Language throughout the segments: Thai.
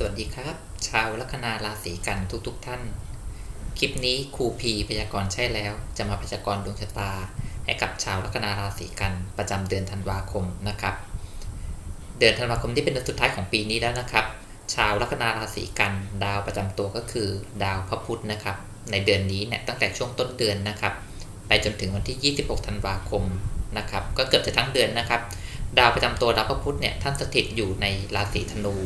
สวัสดีครับ ชาวลัคนาราศีกันทุกๆทท่าน คลิปนี้ครูพีพยากรณ์ใช่แล้ว จะมาพยากรณ์ดวงชะตา ให้กับชาวลัคนาราศีกันประจำเดือนธันวาคมนะครับ เดือนธันวาคมที่เป็นเดือนสุดท้ายของปีนี้แล้วนะครับ ชาวลัคนาราศีกันดาวประจำตัวก็คือ ดาวพระพุธนะครับ ในเดือนนี้เนี่ยตั้งแต่ช่วงต้นเดือนนะครับ ไปจนถึงวันที่ 26 ธันวาคมนะครับ ก็เกือบจะทั้งเดือนนะครับ ดาวประจำตัวดาวพระพุธเนี่ยท่านสถิตอยู่ในราศีธนู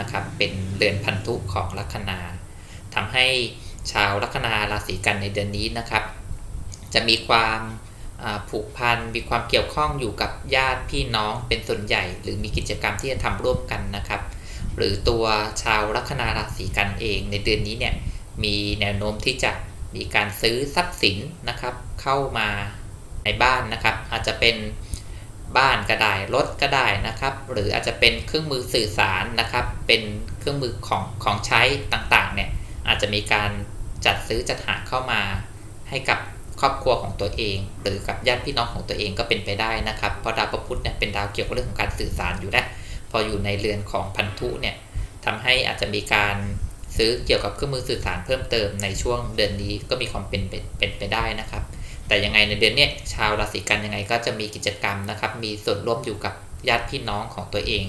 นะครับ เป็นเดือนพันธุของลัคนาทำให้ชาวลัคนาราศีกันในเดือนนี้นะครับ จะมีความผูกพัน มีความเกี่ยวข้องอยู่กับญาติพี่น้องเป็นส่วนใหญ่ หรือมีกิจกรรมที่จะทำร่วมกันนะครับ หรือตัวชาวลัคนาราศีกันเองในเดือนนี้เนี่ยมีแนวโน้มที่จะมีการซื้อทรัพย์สินนะครับ เข้ามาในบ้านนะครับ อาจจะเป็น บ้านก็ได้รถก็ได้นะครับ หรืออาจจะเป็นเครื่องมือสื่อสารนะครับ เป็นเครื่องมือของของใช้ต่างๆเนี่ยอาจจะมีการจัดซื้อจัดหาเข้ามา ให้กับครอบครัวของตัวเอง หรือกับญาติพี่น้องของตัวเองก็เป็นไปได้นะครับ เพราะดาวพระพุธเนี่ยเป็นดาวเกี่ยวกับเรื่องของการสื่อสารอยู่แล้วพออยู่ในเรือนของพันธุเนี่ยทำให้อาจจะมีการซื้อเกี่ยวกับเครื่องมือสื่อสารเพิ่มเติมในช่วงเดือนนี้ก็มีความเป็นเป็นไปได้นะครับ แต่ยังไงในเดือนนี้ชาวราศีกันยังไงก็จะมีกิจกรรมนะครับ มีส่วนร่วมอยู่กับญาติพี่น้องของตัวเอง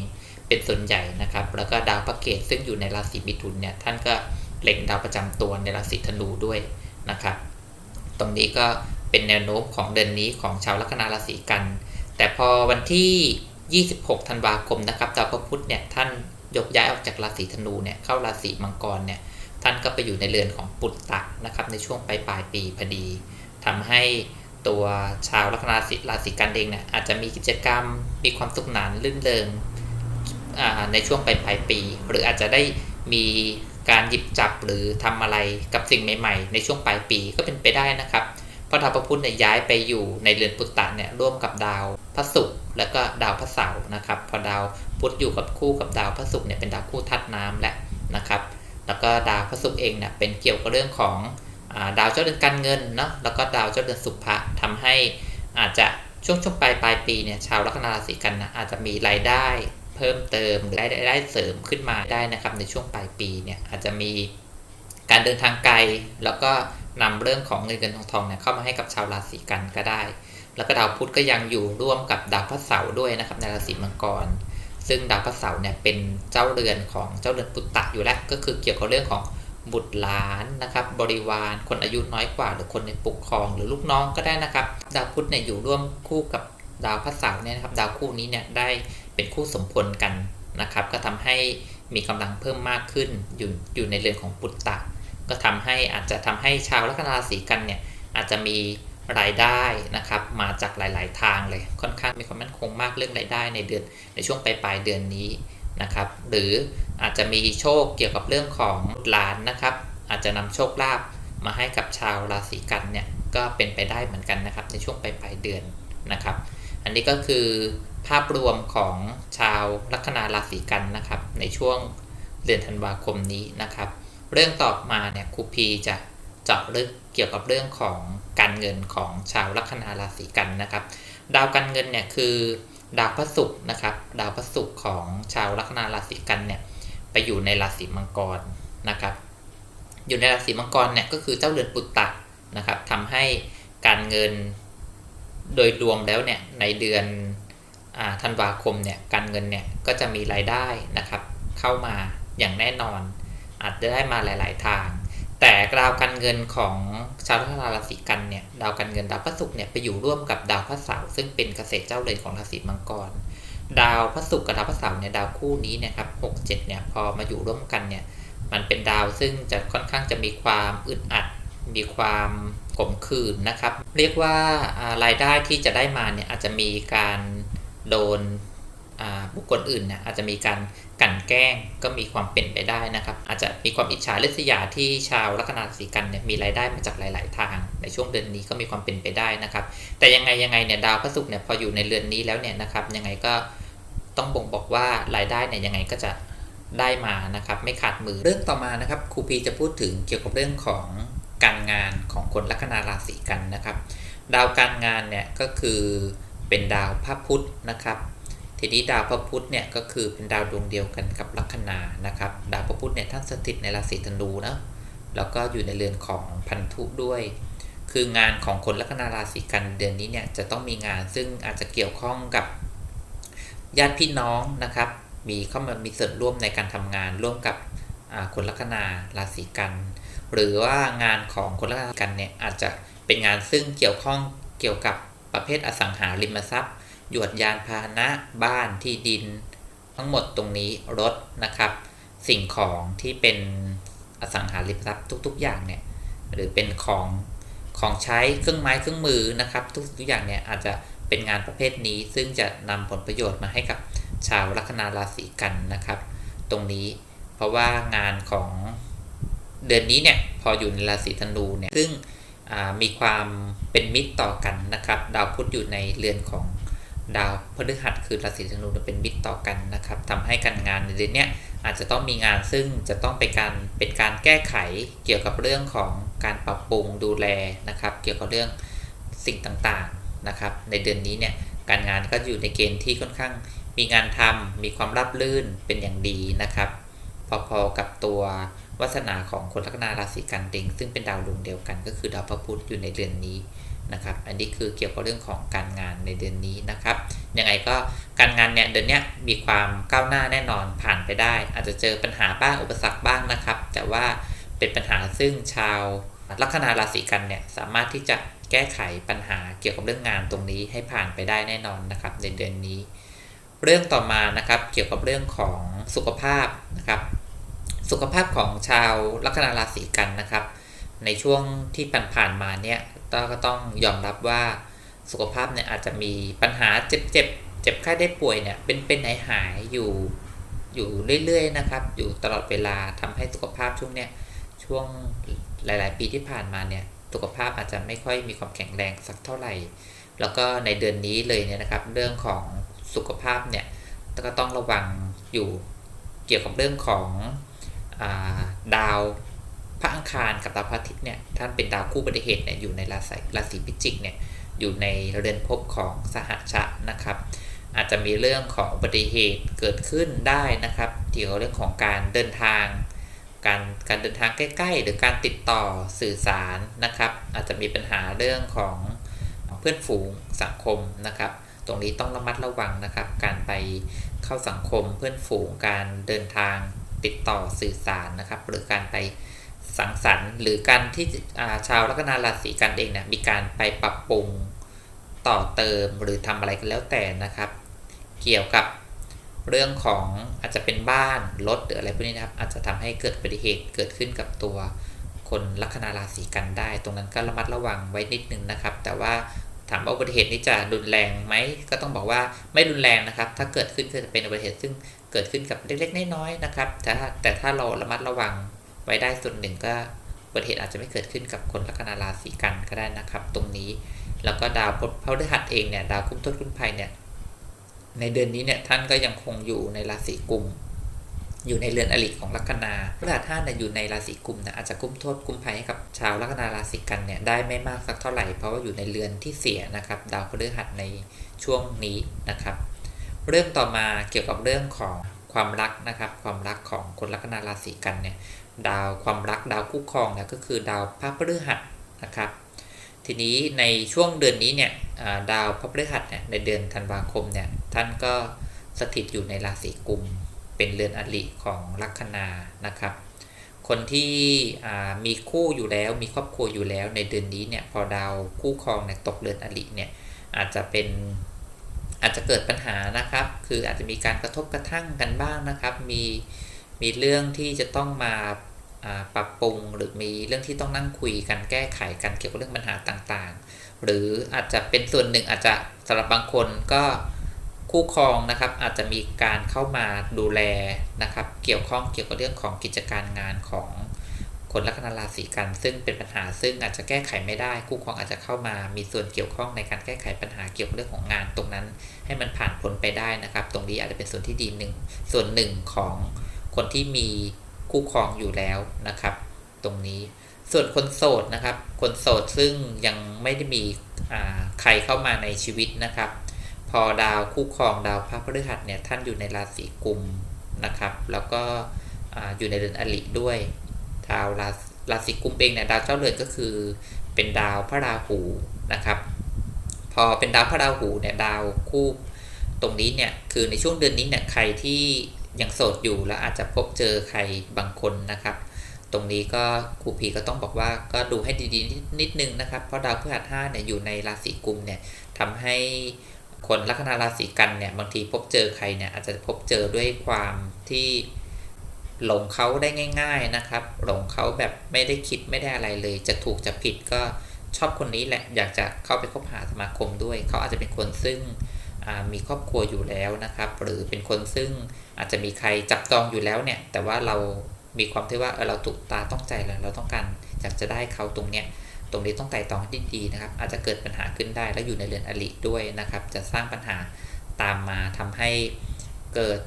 เป็นส่วนใหญ่นะครับ แล้วก็ดาวพระเกตซึ่งอยู่ในราศีมิถุนเนี่ยท่านก็เล็งดาวประจำตัวในราศีธนูด้วยนะครับ ตรงนี้ก็เป็นแนวโน้มของเดือนนี้ของชาวลัคนาราศีกัน แต่พอวันที่ 26 ธันวาคมนะครับดาวพระพุธเนี่ยท่านยกย้ายออกจากราศีธนูเนี่ยเข้าราศีมังกรเนี่ยท่านก็ไปอยู่ในเรือนของปุตตะนะครับในช่วงปลายปลายปีพอดี ทำให้ตัวชาวลัคนาราศีกันเองเนี่ยอาจจะมีกิจกรรมมีความสุขหนานลื่นเริงในช่วงปลายปลายปี หรืออาจจะได้มีการหยิบจับหรือทำอะไรกับสิ่งใหม่ ๆ ในช่วงปลายปีก็เป็นไปได้นะครับเพราะดาวพระพุธเนี่ยย้ายไปอยู่ในเรือนปุตตะเนี่ยร่วมกับดาวพระศุกร์แล้วก็ดาวพระเสาร์นะครับ พอดาวพุธอยู่กับคู่กับดาวพระศุกร์เนี่ยเป็นดาวคู่ทัดน้ำแหละนะครับ แล้วก็ดาวพระศุกร์เองเนี่ยเป็นเกี่ยวกับเรื่องของ ดาวเจ้าเดือนการเงินเนาะแล้วก็ดาวเจ้าเดือนสุภะทำให้อาจจะช่วงช่วงปลายปลายปีเนี่ยชาวลัคนาราศีกันนะอาจจะมีรายได้เพิ่มเติมหรือรายได้เสริมขึ้นมาได้นะครับ ในช่วงปลายปีเนี่ยอาจจะมีการเดินทางไกล แล้วก็นำเรื่องของเงินเงินทองทองเนี่ยเข้ามาให้กับชาวราศีกันก็ได้ แล้วก็ดาวพุธก็ยังอยู่ร่วมกับดาวพระเสาร์ด้วยนะครับในราศีมังกร ซึ่งดาวพระเสาร์เนี่ยเป็นเจ้าเรือนของเจ้าเรือนปุตตะอยู่แล้วก็คือเกี่ยวกับเรื่องของ บุตรหลานนะครับ บริวารคนอายุน้อยกว่า หรือคนในปกครองหรือลูกน้องก็ได้นะครับ ดาวพุธเนี่ยอยู่ร่วมคู่กับดาวพระเสาร์เนี่ยนะครับ ดาวคู่นี้เนี่ยได้เป็นคู่สมพลกันนะครับ ก็ทำให้มีกำลังเพิ่มมากขึ้นอยู่อยู่ในเรือนของปุตตะ ก็ทำให้อาจจะทำให้ชาวลัคนาราศีกันเนี่ยอาจจะมีรายได้นะครับ มาจากหลาย ๆ ทางเลยค่อนข้างมีความมั่นคงมากเรื่องรายได้ในเดือนในช่วงปลายปลายเดือนนี้ นะครับ หรืออาจจะมีโชคเกี่ยวกับเรื่องของหลานนะครับ อาจจะนำโชคลาภมาให้กับชาวราศีกันเนี่ยก็เป็นไปได้เหมือนกันนะครับในช่วงปลายปลายเดือนนะครับ อันนี้ก็คือภาพรวมของชาวลัคนาราศีกันนะครับ ในช่วงเดือนธันวาคมนี้นะครับ เรื่องต่อมาเนี่ยครูพีจะเจาะลึกเกี่ยวกับเรื่องของการเงินของชาวลัคนาราศีกันนะครับ ดาวการเงินเนี่ยคือ ดาวพระศุกร์นะครับ ดาวพระศุกร์ของชาวลัคนาราศีกันเนี่ยไปอยู่ในราศีมังกรนะครับ อยู่ในราศีมังกรเนี่ยก็คือเจ้าเรือนปุตตะนะครับทำให้การเงินโดยรวมแล้วเนี่ยในเดือนธันวาคมเนี่ยการเงินเนี่ยก็จะมีรายได้นะครับเข้ามาอย่างแน่นอน อาจจะได้มาหลาย ๆ ทาง แต่ดาวการเงินของชาวราศีกันเนี่ยดาวการเงินดาวพระศุกร์เนี่ยไปอยู่ร่วมกับดาวพระเสาร์ซึ่งเป็นเกษตรเจ้าเรือนของราศีมังกร ดาวพระศุกร์กับดาวพระเสาร์เนี่ยดาวคู่นี้เนี่ยครับหกเจ็ดเนี่ยพอมาอยู่ร่วมกันเนี่ยมันเป็นดาวซึ่งจะค่อนข้างจะมีความอึดอัด มีความขมขื่นนะครับ เรียกว่ารายได้ที่จะได้มาเนี่ยอาจจะมีการโดน บุคคลอื่นเนี่ยอาจจะมีการกันแกล้งก็มีความเป็นไปได้นะครับ อาจจะมีความอิจฉาริษยาที่ชาวลัคนาสีกันเนี่ยมีรายได้มาจากหลาย ๆ ทาง ในช่วงเดือนนี้ก็มีความเป็นไปได้นะครับ แต่ยังไงยังไงเนี่ยดาวพระศุกร์เนี่ยพออยู่ในเรือนนี้แล้วเนี่ยนะครับ ยังไงก็ต้องบ่งบอกว่ารายได้เนี่ยยังไงก็จะได้มานะครับไม่ขาดมือเรื่องต่อมานะครับครูพีจะพูดถึงเกี่ยวกับเรื่องของการงานของคนลัคนาราศีกันนะครับ ดาวการงานเนี่ยก็คือเป็นดาวพระพุธนะครับ ทีนี้ดาวพระพุธเนี่ยก็คือเป็นดาวดวงเดียวกันกับลัคนานะครับ ดาวพระพุธเนี่ยท่านสถิตในราศีธนูนะแล้วก็อยู่ในเรือนของพันธุด้วย คืองานของคนลัคนาราศีกันเดือนนี้เนี่ยจะต้องมีงานซึ่งอาจจะเกี่ยวข้องกับญาติพี่น้องนะครับ มีเข้ามามีส่วนร่วมในการทำงานร่วมกับคนลัคนาราศีกัน หรือว่างานของคนลัคนากันเนี่ยอาจจะเป็นงานซึ่งเกี่ยวข้องเกี่ยวกับประเภทอสังหาริมทรัพย์ ยวดยานพาหนะบ้านที่ดิน ทั้งหมดตรงนี้รถนะครับ สิ่งของที่เป็นอสังหาริมทรัพย์ทุก ๆ อย่างเนี่ยหรือเป็นของของใช้เครื่องไม้เครื่องมือนะครับ ทุกๆอย่างเนี่ยอาจจะเป็นงานประเภทนี้ ซึ่งจะนำผลประโยชน์มาให้กับชาวลัคนาราศีกันนะครับ ตรงนี้เพราะว่างานของเดือนนี้เนี่ยพออยู่ในราศีธนูเนี่ยซึ่งมีความเป็นมิตรต่อกันนะครับ ดาวพุธอยู่ในเรือนของ ดาวพฤหัสคือราศีธนูเป็นมิตรต่อกันนะครับทำให้การงานในเดือนนี้อาจจะต้องมีงานซึ่งจะต้องเป็นการเป็นการแก้ไขเกี่ยวกับเรื่องของการปรับปรุงดูแลนะครับ เกี่ยวกับเรื่องสิ่งต่างๆนะครับ ในเดือนนี้เนี่ยการงานก็อยู่ในเกณฑ์ที่ค่อนข้างมีงานทำมีความรับลื่นเป็นอย่างดีนะครับ พอๆกับตัววาสนาของคนลัคนาราศีกันเองซึ่งเป็นดาวดวงเดียวกัน ก็คือดาวพระพุธอยู่ในเดือนนี้ นะครับ อันนี้คือเกี่ยวกับเรื่องของการงานในเดือนนี้นะครับ ยังไงก็การงานเนี่ยเดือนนี้มีความก้าวหน้าแน่นอนผ่านไปได้ อาจจะเจอปัญหาบ้างอุปสรรคบ้างนะครับ แต่ว่าเป็นปัญหาซึ่งชาวลัคนาราศีกันเนี่ยสามารถที่จะแก้ไขปัญหาเกี่ยวกับเรื่องงานตรงนี้ให้ผ่านไปได้แน่นอนนะครับ ในเดือนนี้ เรื่องต่อมานะครับเกี่ยวกับเรื่องของสุขภาพนะครับ สุขภาพของชาวลัคนาราศีกันนะครับ ในช่วงที่ผ่านๆมาเนี่ย ก็ต้องยอมรับว่าสุขภาพเนี่ยอาจจะมีปัญหาเจ็บเจ็บเจ็บไข้ได้ป่วยเนี่ยเป็นเป็นหายหายอยู่อยู่เรื่อยๆนะครับ อยู่ตลอดเวลาทำให้สุขภาพช่วงเนี้ยช่วงหลาย ๆ ปีที่ผ่านมาเนี่ยสุขภาพอาจจะไม่ค่อยมีความแข็งแรงสักเท่าไหร่ แล้วก็ในเดือนนี้เลยเนี่ยนะครับ เรื่องของสุขภาพเนี่ยก็ต้องระวังอยู่เกี่ยวกับเรื่องของอดาว พระอังคารกับดาวพระอาทิตย์เนี่ยท่านเป็นดาวคู่ปฏิเหตุเนี่ยอยู่ในราศีราศีพิจิกเนี่ยอยู่ในเรือนภพของสหชะนะครับ อาจจะมีเรื่องของอุบัติเหตุเกิดขึ้นได้นะครับเกี่ยวกับเรื่องของการเดินทาง การการเดินทางใกล้ ๆ หรือการติดต่อสื่อสารนะครับ อาจจะมีปัญหาเรื่องของเพื่อนฝูงสังคมนะครับ ตรงนี้ต้องระมัดระวังนะครับ การไปเข้าสังคมเพื่อนฝูงการเดินทางติดต่อสื่อสารนะครับ หรือการไป สังสรรค์หรือการที่ชาวลัคนาราศีกันเองเนี่ยมีการไปปรับปรุงต่อเติมหรือทำอะไรกันแล้วแต่นะครับ เกี่ยวกับเรื่องของอาจจะเป็นบ้านรถหรืออะไรพวกนี้นะครับ อาจจะทำให้เกิดอุบัติเหตุเกิดขึ้นกับตัวคนลัคนาราศีกันได้ ตรงนั้นก็ระมัดระวังไว้นิดนึงนะครับ แต่ว่าถามว่าอุบัติเหตุนี้จะรุนแรงไหมก็ต้องบอกว่าไม่รุนแรงนะครับ ถ้าเกิดขึ้นก็จะเป็นอุบัติเหตุซึ่งเกิดขึ้นกับเล็กๆน้อยๆนะครับแต่แต่ถ้าเราระมัดระวัง ไว้ได้ส่วนหนึ่งก็อุบัติเหตุอาจจะไม่เกิดขึ้นกับคนลัคนาราศีกันก็ได้นะครับ ตรงนี้แล้วก็ดาวพระฤหัสเองเนี่ยดาวคุ้มทศคุ้มภัยเนี่ยในเดือนนี้เนี่ยท่านก็ยังคงอยู่ในราศีกุมอยู่ในเรือนอริของลัคนาพฤหัสท่านเนี่ยอยู่ในราศีกุมนะอาจจะคุ้มโทษคุ้มภัยให้กับชาวลัคนาราศีกันเนี่ยได้ไม่มากสักเท่าไหร่เพราะว่าอยู่ในเรือนที่เสียนะครับดาวพฤหัสในช่วงนี้นะครับ เรื่องต่อมาเกี่ยวกับเรื่องของ ความรักนะครับ ความรักของคนลัคนาราศีกันเนี่ยดาวความรักดาวคู่ครองเนี่ยก็คือดาวพระพฤหัสนะครับ ทีนี้ในช่วงเดือนนี้เนี่ยดาวพระพฤหัสเนี่ยในเดือนธันวาคมเนี่ยท่านก็สถิตอยู่ในราศีกุม เป็นเรือนอริของลัคนานะครับ คนที่มีคู่อยู่แล้วมีครอบครัวอยู่แล้วในเดือนนี้เนี่ยพอดาวคู่ครองเนี่ยตกเรือนอริเนี่ยอาจจะเป็นอาจจะเกิดปัญหานะ คืออาจจะมีการกระทบกระทั่งกันบ้างนะครับ มีมีเรื่องที่จะต้องมาปรับปรุงหรือมีเรื่องที่ต้องนั่งคุยกันแก้ไขกันเกี่ยวกับเรื่องปัญหาต่างๆ หรืออาจจะเป็นส่วนหนึ่งอาจจะสำหรับบางคนก็คู่ครองนะครับอาจจะมีการเข้ามาดูแลนะครับ เกี่ยวข้องเกี่ยวกับเรื่องของกิจการงานของ คนลัคนาราศีกันซึ่งเป็นปัญหาซึ่งอาจจะแก้ไขไม่ได้คู่ครองอาจจะเข้ามามีส่วนเกี่ยวข้องในการแก้ไขปัญหาเกี่ยวกับเรื่องของงานตรงนั้น ให้มันผ่านพ้นไปได้นะครับ ตรงนี้อาจจะเป็นส่วนที่ดีหนึ่งส่วนหนึ่งของคนที่มีคู่ครองอยู่แล้วนะครับ ตรงนี้ส่วนคนโสดนะครับ คนโสดซึ่งยังไม่ได้มีใครเข้ามาในชีวิตนะครับ พอดาวคู่ครองดาวพระพฤหัสเนี่ยท่านอยู่ในราศีกุมนะครับ แล้วก็อ่าอยู่ในเรือนอริด้วย ดาวราราศีกุมเองเนี่ยดาวเจ้าเรือนก็คือเป็นดาวพระราหูนะครับ พอเป็นดาวพระราหูเนี่ยดาวคู่ตรงนี้เนี่ยคือในช่วงเดือนนี้เนี่ยใครที่ยังโสดอยู่แล้วอาจจะพบเจอใครบางคนนะครับ ตรงนี้ก็ครูพีก็ต้องบอกว่าก็ดูให้ดีๆนิดนิดนึงนะครับ เพราะดาวพฤหัสห้าเนี่ยอยู่ในราศีกุมเนี่ยทำให้คนลัคนาราศีกันเนี่ยบางทีพบเจอใครเนี่ยอาจจะพบเจอด้วยความที่ หลงเขาได้ง่าย ๆนะครับ หลงเขาแบบไม่ได้คิดไม่ได้อะไรเลย จะถูกจะผิดก็ชอบคนนี้แหละ อยากจะเข้าไปคบหาสมาคมด้วย เขาอาจจะเป็นคนซึ่งมีครอบครัวอยู่แล้วนะครับ หรือเป็นคนซึ่งอาจจะมีใครจับจองอยู่แล้วเนี่ย แต่ว่าเรามีความที่ว่าเออเราถูกตาต้องใจแล้วเราต้องการอยากจะได้เขาตรงเนี้ยตรงนี้ต้องไต่ตองให้ดีๆนะครับ อาจจะเกิดปัญหาขึ้นได้แล้วอยู่ในเรือนอริด้วยนะครับ จะสร้างปัญหาตามมาทำให้เกิด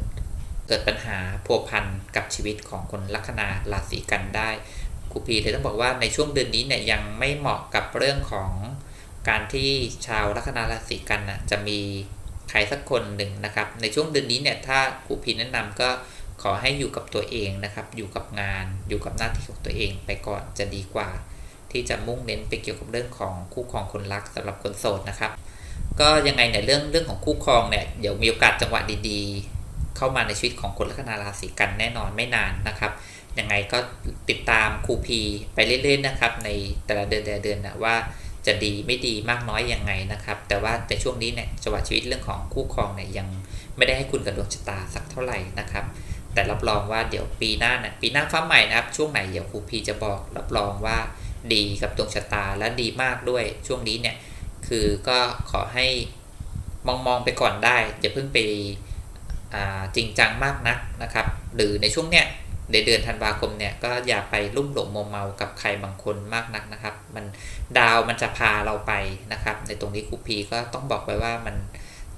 เกิดปัญหาพัวพันกับชีวิตของคนลัคนาราศีกันได้ครูพีเลยต้องบอกว่าในช่วงเดือนนี้เนี่ยยังไม่เหมาะกับเรื่องของการที่ชาวลัคนาราศีกันนะจะมีใครสักคนหนึ่งนะครับ ในช่วงเดือนนี้เนี่ยถ้าครูพีแนะนำก็ขอให้อยู่กับตัวเองนะครับ อยู่กับงาน อยู่กับหน้าที่ของตัวเองไปก่อนจะดีกว่า ที่จะมุ่งเน้นไปเกี่ยวกับเรื่องของคู่ครองคนรักสำหรับคนโสดนะครับ ก็ยังไงเนี่ยเรื่องเรื่องของคู่ครองเนี่ยเดี๋ยวมีโอกาสจังหวะดีๆ เข้ามาในชีวิตของคนลัคนาราศีกันแน่นอนไม่นานนะครับยังไงก็ติดตามครูพีไปเรื่อยๆนะครับ ในแต่ละเดือนแต่ละเดือนนะว่าจะดีไม่ดีมากน้อยยังไงนะครับ แต่ว่าในช่วงนี้เนี่ยจังหวะชีวิตเรื่องของคู่ครองเนี่ยยังไม่ได้ให้คุณกับดวงชะตาสักเท่าไหร่นะครับ แต่รับรองว่าเดี๋ยวปีหน้าเนี่ยปีหน้าฟ้าใหม่นะครับ ช่วงไหนเดี๋ยวครูพีจะบอกรับรองว่าดีกับดวงชะตาและดีมากด้วยช่วงนี้เนี่ยคือก็ขอให้มองๆไปก่อนได้อย่าเพิ่งไป จริงจังมากนักนะครับ หรือในช่วงเนี้ยในเดือนธันวาคมเนี่ยก็อย่าไปลุ่มหลงมัวเมากับใครบางคนมากนักนะครับ มันดาวมันจะพาเราไปนะครับ ในตรงนี้ครูพีก็ต้องบอกไปว่ามัน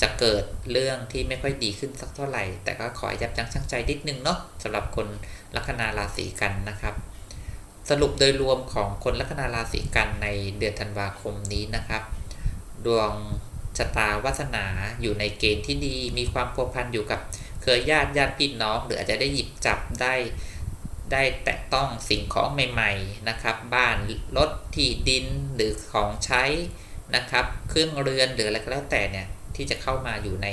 จะเกิดเรื่องที่ไม่ค่อยดีขึ้นสักเท่าไหร่ แต่ก็ขอให้ยับยั้งชั่งใจนิดนึงเนาะสำหรับคนลัคนาราศีกันนะครับ สรุปโดยรวมของคนลัคนาราศีกันในเดือนธันวาคมนี้นะครับ ดวง ชะตาวาสนาอยู่ในเกณฑ์ที่ดี มีความพัวพันอยู่กับเครือญาติญาติพี่น้อง หรืออาจจะได้หยิบจับได้ได้แตะต้องสิ่งของใหม่ๆนะครับ บ้านรถที่ดินหรือของใช้นะครับ เครื่องเรือนหรืออะไรก็แล้วแต่เนี่ยที่จะเข้ามาอยู่ใน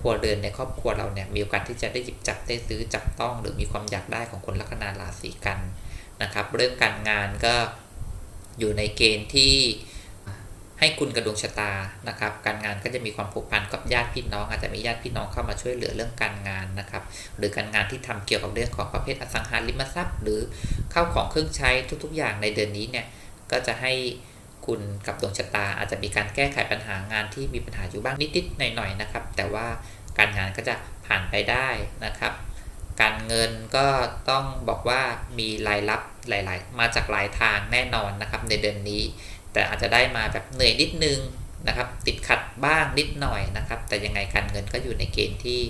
ครัวเรือนในครอบครัวเราเนี่ยมีโอกาสที่จะได้หยิบจับได้ซื้อจับต้อง หรือมีความอยากได้ของคนลัคนาราศีกันนะครับ เรื่องการงานก็อยู่ในเกณฑ์ที่ ให้คุณกระดวงชะตานะครับ การงานก็จะมีความผูกพันกับญาติพี่น้อง อาจจะมีญาติพี่น้องเข้ามาช่วยเหลือเรื่องการงานนะครับ หรือการงานที่ทำเกี่ยวกับเรื่องของประเภทอสังหาริมทรัพย์ หรือเข้าของเครื่องใช้ทุก ๆ อย่างในเดือนนี้เนี่ยก็จะให้คุณกับดวงชะตา อาจจะมีการแก้ไขปัญหางานที่มีปัญหาอยู่บ้างนิดๆหน่อยๆนะครับ แต่ว่าการงานก็จะผ่านไปได้นะครับ การเงินก็ต้องบอกว่ามีรายรับหลาย ๆ มาจากหลายทางแน่นอนนะครับในเดือนนี้ แต่อาจจะได้มาแบบเหนื่อยนิดนึงนะครับ ติดขัดบ้างนิดหน่อยนะครับ แต่ยังไงการเงินก็อยู่ในเกณฑ์ที่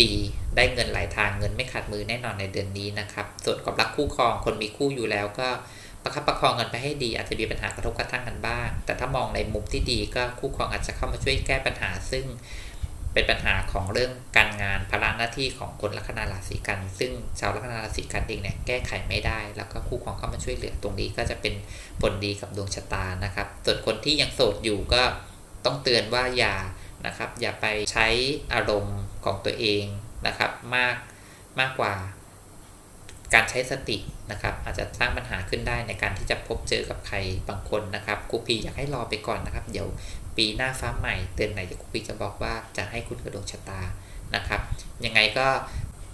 ดีได้เงินหลายทางเงินไม่ขาดมือแน่นอนในเดือนนี้นะครับ ส่วนกับรักคู่ครองคนมีคู่อยู่แล้วก็ประคับประคองกันไปให้ดี อาจจะมีปัญหากระทบกระทั่งกันบ้าง แต่ถ้ามองในมุมที่ดีก็คู่ครองอาจจะเข้ามาช่วยแก้ปัญหาซึ่ง เป็นปัญหาของเรื่องการงานภาระหน้าที่ของคนลัคนาราศีกัน ซึ่งชาวลัคนาราศีกันเองเนี่ยแก้ไขไม่ได้ แล้วก็คู่ครองเข้ามาช่วยเหลือตรงนี้ก็จะเป็นผลดีกับดวงชะตานะครับ ส่วนคนที่ยังโสดอยู่ก็ต้องเตือนว่าอย่านะครับ อย่าไปใช้อารมณ์ของตัวเองนะครับ มากมากกว่า การใช้สตินะครับอาจจะสร้างปัญหาขึ้นได้ในการที่จะพบเจอกับใครบางคนนะครับครูพีอยากให้รอไปก่อนนะครับ เดี๋ยวปีหน้าฟ้าใหม่เดือนไหนเดี๋ยวครูพีจะบอกว่าจะให้คุณกระดวงชะตานะครับยังไงก็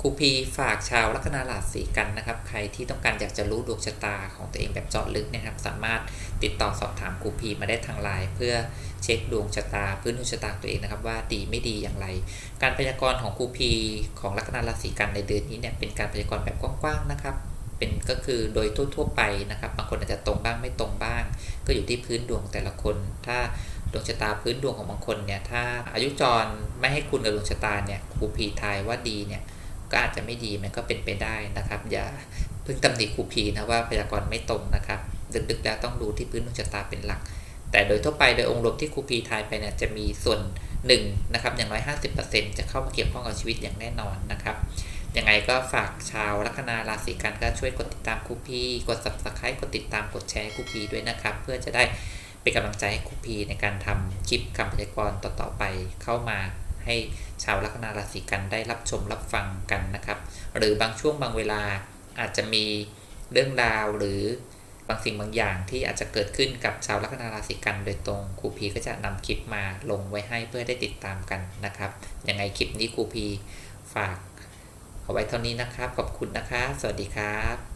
ครูพีฝากชาวลัคนาราศีกันนะครับ ใครที่ต้องการอยากจะรู้ดวงชะตาของตัวเองแบบเจาะลึกนะครับ สามารถติดต่อสอบถามครูพีมาได้ทางไลน์เพื่อเช็คดวงชะตา พื้นดวงชะตาตัวเองนะครับว่าดีไม่ดีอย่างไร การพยากรณ์ของครูพีของลัคนาราศีกันในเดือนนี้เนี่ยเป็นการพยากรณ์แบบกว้างๆนะครับเป็นก็คือโดยทั่วๆไปนะครับบางคนอาจจะตรงบ้างไม่ตรงบ้าง ก็อยู่ที่พื้นดวงแต่ละคน ถ้าดวงชะตาพื้นดวงของบางคนเนี่ยถ้าอายุจรไม่ให้คุณกับดวงชะตาเนี่ยครูพีทายว่าดีเนี่ย ก็อาจจะไม่ดีมันก็เป็นไปได้นะครับ อย่าเพิ่งตำหนิครูพีนะว่าพยากรณ์ไม่ตรงนะครับดึกๆแล้วต้องดูที่พื้นดวงชะตาเป็นหลัก แต่โดยทั่วไปโดยองค์รวมที่ครูพีทายไปเนี่ยจะมีส่วน1นะครับอย่างน้อย50%จะเข้ามาเกี่ยวข้องกับชีวิตอย่างแน่นอนนะครับยังไงก็ฝากชาวลัคนาราศีกันก็ช่วยกดติดตามครูพีกด subscribe กดติดตามกดแชร์ครูพีด้วยนะครับ เพื่อจะได้เป็นกำลังใจให้ครูพีในการทำคลิปคำพยากรณ์ต่อๆไปเข้ามา ให้ชาวลัคนาราศีกันได้รับชมรับฟังกันนะครับ หรือบางช่วงบางเวลาอาจจะมีเรื่องราวหรือบางสิ่งบางอย่างที่อาจจะเกิดขึ้นกับชาวลัคนาราศีกันโดยตรงครูพีก็จะนำคลิปมาลงไว้ให้เพื่อได้ติดตามกันนะครับยังไงคลิปนี้ครูพีฝากเอาไว้เท่านี้นะครับ ขอบคุณนะครับ สวัสดีครับ